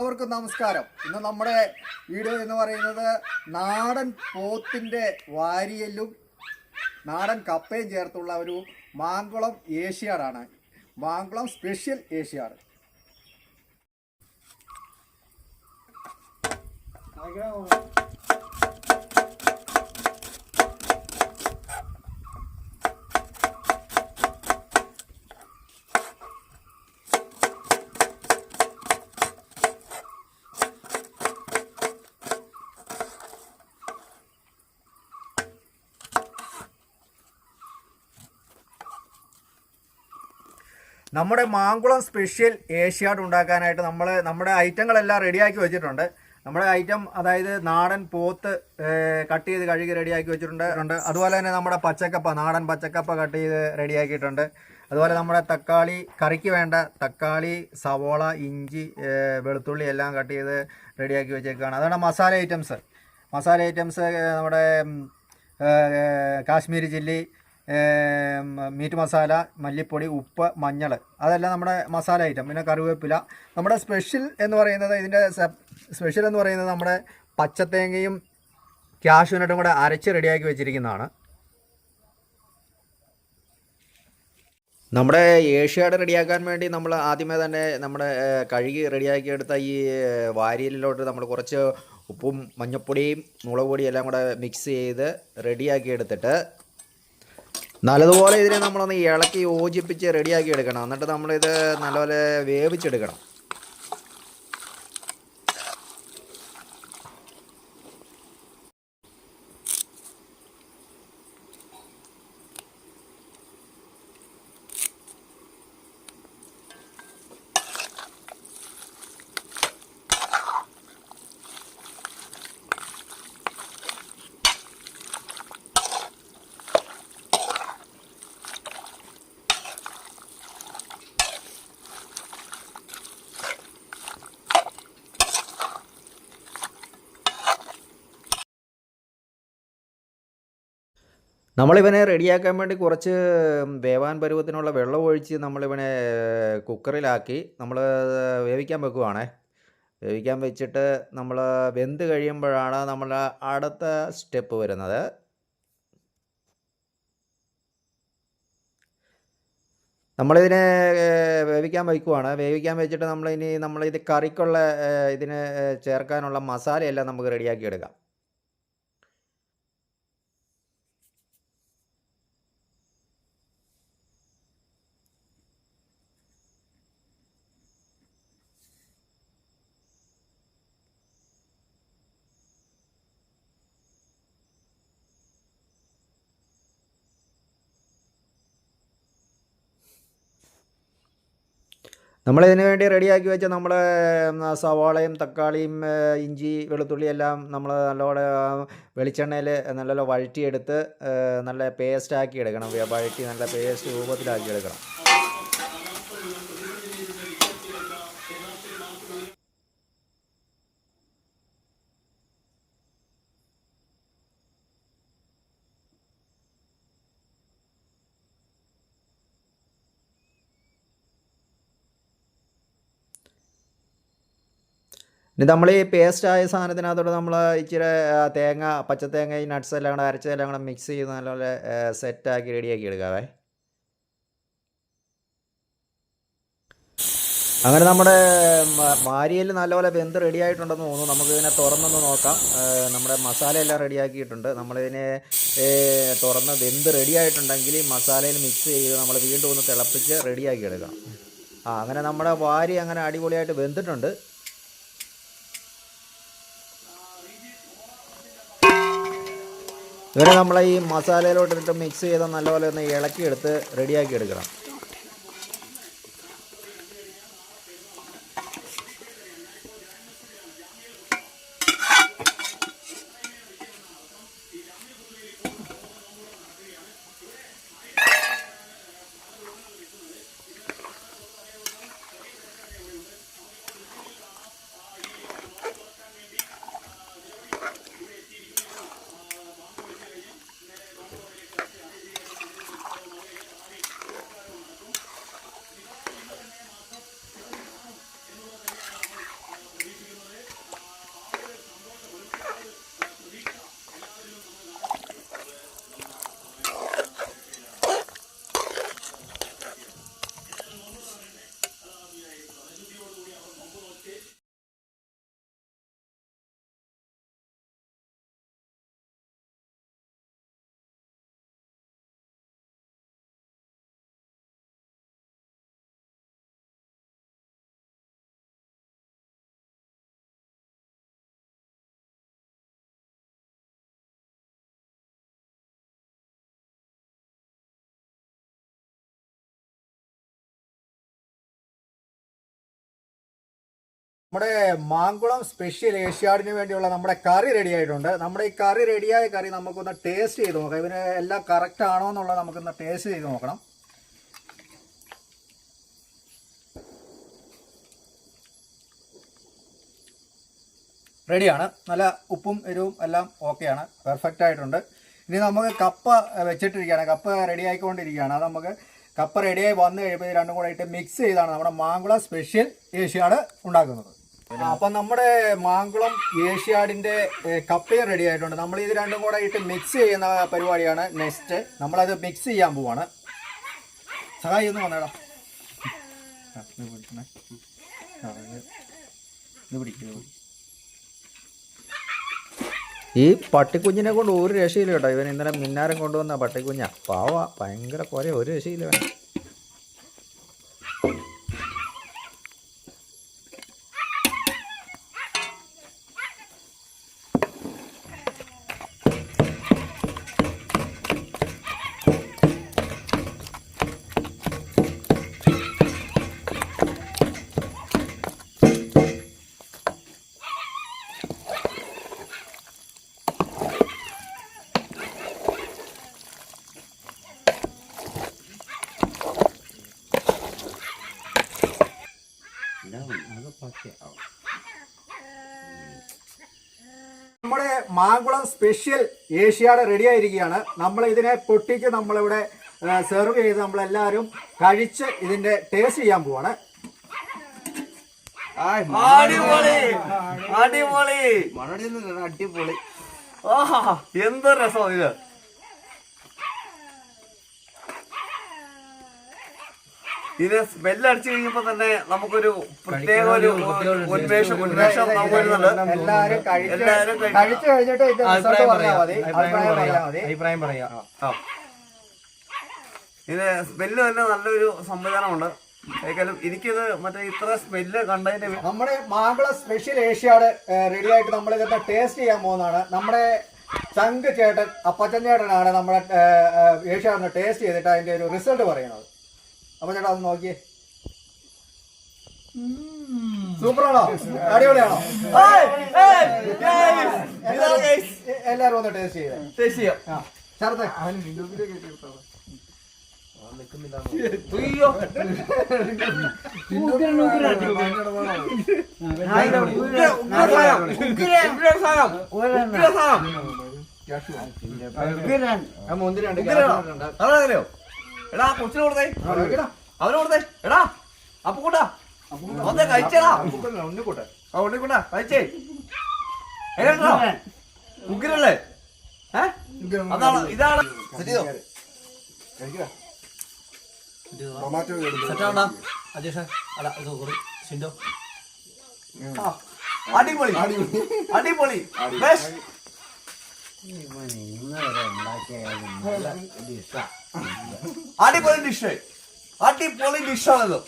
എല്ലാവർക്കും നമസ്കാരം. ഇന്ന് നമ്മുടെ വീഡിയോ എന്ന് പറയുന്നത് നാടൻ പോത്തിന്റെ വാരിയലും നാടൻ കപ്പയും ചേർത്തുള്ള ഒരു മാങ്കുളം ഏഷ്യാഡാണ് മാങ്കുളം സ്പെഷ്യൽ ഏഷ്യാഡ് നമ്മുടെ മാങ്കുളം സ്പെഷ്യൽ ഏഷ്യാഡ് ഉണ്ടാക്കാനായിട്ട് നമ്മൾ നമ്മുടെ ഐറ്റങ്ങളെല്ലാം റെഡിയാക്കി വെച്ചിട്ടുണ്ട്. നമ്മുടെ ഐറ്റം അതായത് നാടൻ പോത്ത് കട്ട് ചെയ്ത് കഴുകി റെഡിയാക്കി വെച്ചിട്ടുണ്ട്. അതുപോലെ തന്നെ നമ്മുടെ പച്ചക്കപ്പ നാടൻ പച്ചക്കപ്പ കട്ട് ചെയ്ത് റെഡിയാക്കിയിട്ടുണ്ട്. അതുപോലെ നമ്മുടെ തക്കാളി കറിക്ക് വേണ്ട തക്കാളി സവോള ഇഞ്ചി വെളുത്തുള്ളി എല്ലാം കട്ട് ചെയ്ത് റെഡിയാക്കി വെച്ചേക്കാണ്. അതാണ് മസാല ഐറ്റംസ്. മസാല ഐറ്റംസ് നമ്മുടെ കാശ്മീരി ചില്ലി മീറ്റ് മസാല മല്ലിപ്പൊടി ഉപ്പ് മഞ്ഞൾ. അതെല്ലാം നമ്മുടെ മസാല ഐറ്റം പിന്നെ കറിവേപ്പില. നമ്മുടെ സ്പെഷ്യൽ എന്ന് പറയുന്നത് ഇതിന്റെ സ്പെഷ്യൽ എന്ന് പറയുന്നത് നമ്മുടെ പച്ചത്തേങ്ങയും ക്യാഷ്യൂനട്ടും കൂടെ അരച്ച് റെഡിയാക്കി വെച്ചിരിക്കുന്നതാണ്. നമ്മുടെ ഏഷ്യാഡ് റെഡിയാക്കാൻ വേണ്ടി നമ്മൾ ആദ്യമേ തന്നെ നമ്മുടെ കഴുകി റെഡിയാക്കിയെടുത്ത ഈ വാരിയിലോട്ട് നമ്മൾ കുറച്ച് ഉപ്പും മഞ്ഞൾപ്പൊടിയും മുളക് പൊടിയും എല്ലാം കൂടെ മിക്സ് ചെയ്ത് റെഡിയാക്കി എടുത്തിട്ട് നല്ലതുപോലെ ഇതിനെ നമ്മളൊന്ന് ഇളക്കി യോജിപ്പിച്ച് റെഡിയാക്കി എടുക്കണം. എന്നിട്ട് നമ്മളിത് നല്ലപോലെ വേവിച്ചെടുക്കണം. നമ്മളിവനെ റെഡിയാക്കാൻ വേണ്ടി കുറച്ച് വേവാൻ പരുവത്തിനുള്ള വെള്ളം ഒഴിച്ച് നമ്മളിവനെ കുക്കറിലാക്കി നമ്മൾ വേവിക്കാൻ വെക്കുവാണേ. വേവിക്കാൻ വെച്ചിട്ട് നമ്മൾ വെന്ത് കഴിയുമ്പോഴാണ് നമ്മൾ അടുത്ത സ്റ്റെപ്പ് വരുന്നത്. നമ്മളിതിനെ വേവിക്കാൻ വയ്ക്കുവാണ് വേവിക്കാൻ വെച്ചിട്ട് നമ്മളിനി നമ്മളിത് കറിക്കുള്ള ഇതിന് ചേർക്കാനുള്ള മസാലയെല്ലാം നമുക്ക് റെഡിയാക്കി എടുക്കാം നമ്മളിതിന് വേണ്ടി റെഡിയാക്കി വെച്ച നമ്മൾ സവാളയും തക്കാളിയും ഇഞ്ചി വെളുത്തുള്ളി എല്ലാം നമ്മൾ നല്ലോണം വെളിച്ചെണ്ണയിൽ നല്ലോണം വഴറ്റിയെടുത്ത് നല്ല പേസ്റ്റാക്കി എടുക്കണം. വഴറ്റി നല്ല പേസ്റ്റ് രൂപത്തിലാക്കി എടുക്കണം. ഇനി നമ്മൾ ഈ പേസ്റ്റ് ആയ സാധനത്തിനകത്തോട്ട് നമ്മൾ ഇച്ചിരി തേങ്ങ പച്ചത്തേങ്ങ ഈ നട്ട്സ് എല്ലാം കൂടെ അരച്ചതെല്ലാം കൂടെ മിക്സ് ചെയ്ത് നല്ലപോലെ സെറ്റാക്കി റെഡിയാക്കി എടുക്കാവേ. അങ്ങനെ നമ്മുടെ മാരിയൽ നല്ലപോലെ വെന്ത് റെഡി ആയിട്ടുണ്ടെന്ന് തോന്നുന്നു. നമുക്ക് ഇതിനെ തുറന്നൊന്ന് നോക്കാം. നമ്മുടെ മസാല എല്ലാം റെഡിയാക്കിയിട്ടുണ്ട് നമ്മളിതിനെ തുറന്ന് വെന്ത് റെഡി ആയിട്ടുണ്ടെങ്കിൽ ഈ മസാലയിൽ മിക്സ് ചെയ്ത് നമ്മൾ വീണ്ടും ഒന്ന് തിളപ്പിച്ച് റെഡിയാക്കി എടുക്കാം. ആ അങ്ങനെ നമ്മുടെ വാരി അങ്ങനെ അടിപൊളിയായിട്ട് വെന്തിട്ടുണ്ട്. ഇവരെ നമ്മൾ ഈ മസാലയിലോട്ടിട്ട് മിക്സ് ചെയ്ത് നല്ലപോലെ ഒന്ന് ഇളക്കിയെടുത്ത് റെഡിയാക്കി എടുക്കണം നമ്മുടെ മാങ്കുളം സ്പെഷ്യൽ ഏഷ്യാഡിന് വേണ്ടിയുള്ള നമ്മുടെ കറി റെഡി ആയിട്ടുണ്ട്. നമ്മുടെ ഈ കറി റെഡിയായ കറി നമുക്കൊന്ന് ടേസ്റ്റ് ചെയ്ത് നോക്കാം. ഇവന് എല്ലാം കറക്റ്റ് ആണോ എന്നുള്ളത് നമുക്കൊന്ന് ടേസ്റ്റ് ചെയ്ത് നോക്കണം. റെഡിയാണ് നല്ല ഉപ്പും എരിവും എല്ലാം ഓക്കെയാണ് പെർഫെക്റ്റ് ആയിട്ടുണ്ട്. ഇനി നമുക്ക് കപ്പ വെച്ചിട്ടിരിക്കുകയാണ്. കപ്പ റെഡി ആയിക്കൊണ്ടിരിക്കുകയാണ്. അത് നമുക്ക് കപ്പ റെഡിയായി വന്നു കഴിയുമ്പോൾ രണ്ടും കൂടെ ഇട്ട് മിക്സ് ചെയ്താണ് നമ്മുടെ മാങ്കുള സ്പെഷ്യൽ ഏഷ്യാഡ് ഉണ്ടാക്കുന്നത്. അപ്പം നമ്മുടെ മാങ്കുളം ഏഷ്യാഡിന്റെ കപ്പയും റെഡി ആയിട്ടുണ്ട്. നമ്മൾ ഇത് രണ്ടും കൂടെ ഇട്ട് മിക്സ് ചെയ്യുന്ന പരിപാടിയാണ് നെക്സ്റ്റ്. നമ്മളത് മിക്സ് ചെയ്യാൻ പോവാണ്. സഹായി ഒന്ന് വന്നേടാ. ഈ പട്ടിക്കുഞ്ഞിനെ കൊണ്ട് ഒരു രക്ഷയില്ല കേട്ടോ. ഇവൻ ഇന്നലെ മിന്നാരം കൊണ്ടുവന്ന പട്ടിക്കുഞ്ഞ. പാവ ഭയങ്കര കുറെ ഒരു രക്ഷയില്ല നമ്മുടെ മാങ്കുളം സ്പെഷ്യൽ ഏഷ്യാഡ് റെഡി ആയിരിക്കുകയാണ്. നമ്മൾ ഇതിനെ പൊട്ടിച്ച് നമ്മളിവിടെ സെർവ് ചെയ്ത് നമ്മളെല്ലാവരും കഴിച്ച് ഇതിന്റെ ടേസ്റ്റ് ചെയ്യാൻ പോവാണ്. അടിപൊളി. അടിപൊളി. അടിപൊളി. ആഹാ എന്ത് രസം ഇത്. ഇത് സ്മെല്ല് അടിച്ചു കഴിയുമ്പോ തന്നെ നമുക്കൊരു പ്രത്യേക ഒരു ഉന്മേഷം ഉന്മേഷം നമുക്ക് വരുന്നുണ്ട് എല്ലാവരും കഴിച്ചു കഴിഞ്ഞിട്ട് ഇത് റിസൾട്ട് പറഞ്ഞാൽ മതി. അഭിപ്രായം പറഞ്ഞാൽ മതി. അഭിപ്രായം പറയാ. ആ. ഇത് സ്മെല്ല് തന്നെ നല്ലൊരു സംവിധാനമുണ്ട്. ഏതായാലും എനിക്കിത് മറ്റേ ഇത്ര സ്മെല്ല് കണ്ടതിന്റെ നമ്മുടെ മാങ്കുളം സ്പെഷ്യൽ ഏഷ്യാട് റെഡി ആയിട്ട് നമ്മൾ ഇതൊക്കെ ടേസ്റ്റ് ചെയ്യാൻ പോകുന്നതാണ്. നമ്മുടെ ചങ്ക് ചേട്ടൻ അപ്പച്ചൻ ചേട്ടനാണ് നമ്മുടെ ഏഷ്യാടിനെ ടേസ്റ്റ് ചെയ്തിട്ട് അതിന്റെ ഒരു റിസൾട്ട് പറയുന്നത്. അപ്പൊ ചേട്ടാ അത് നോക്കിയേ. സൂപ്പറാണോ? അടിപൊളിയാണോ? എല്ലാരും ഒന്ന് ടേസ്റ്റ് ചെയ്തേ ടേസ്റ്റ് ചെയ്യാം. ആ ചേർത്തേ. മുന്തിരി ഉണ്ട് എടാ കൊച്ചിന് കൊടുത്തേ. അവന് കൊടുത്തേ. എടാ അപ്പൊ കൂട്ടാ ഒന്ന് കഴിച്ചടാ. ഉണ്ണിക്കൂട്ടെ. ആ ഉണ്ണിക്കൂട്ടാ കഴിച്ചേ. എങ്ങനെയുണ്ടോ? ഉഗ്രല്ലേ? അതാണ് ഇതാണ്. അടിപൊളി. അടിപൊളി. അടിപൊളി. ബെസ്റ്റ് അടിപൊളി ഡിഷ് അടിപൊളി ഡിഷാണത്